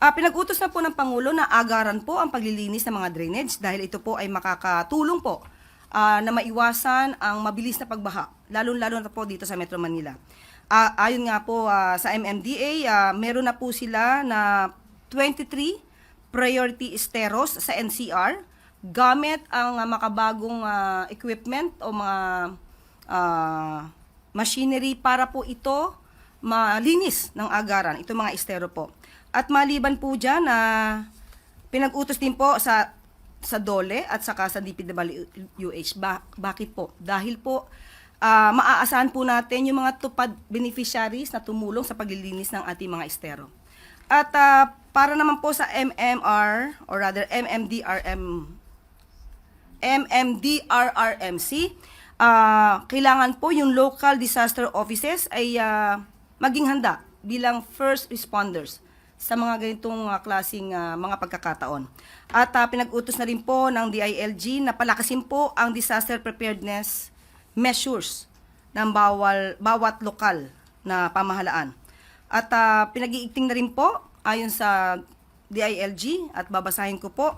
Ah, pinag-utos na po ng Pangulo na agaran po ang paglilinis ng mga drainage dahil ito po ay makakatulong po ah, na maiwasan ang mabilis na pagbaha, lalo-lalo na po dito sa Metro Manila. Ah, ayon nga po ah, sa MMDA, ah, meron na po sila na 23 priority esteros sa NCR gamit ang ah, makabagong ah, equipment o mga ah, machinery para po ito malinis ng agaran, ito mga estero po. At maliban po dyan na pinag-utos din po sa sa DOLE at saka sa DPWH. Ba- bakit po? Dahil po ah, maaasahan po natin yung mga tupad beneficiaries na tumulong sa paglilinis ng ating mga estero. At ah, para naman po sa MMR or rather MMDRM MMDRRMC, ah, kailangan po yung local disaster offices ay ah, maging handa bilang first responders sa mga ganitong ah, klaseng ah, mga pagkakataon. At ah, pinag-utos na rin po ng DILG na palakasin po ang disaster preparedness measures ng bawal, bawat lokal na pamahalaan. At ah, pinag-iigting na rin po ayon sa DILG at babasahin ko po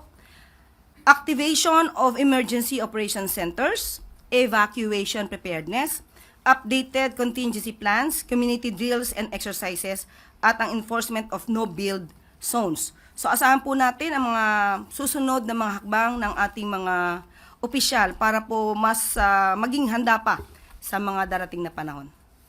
activation of emergency operation centers, evacuation preparedness, updated contingency plans, community drills and exercises, at ang enforcement of no-build zones. So asahan po natin ang mga susunod na mga hakbang ng ating mga opisyal para po mas ah, maging handa pa sa mga darating na panahon.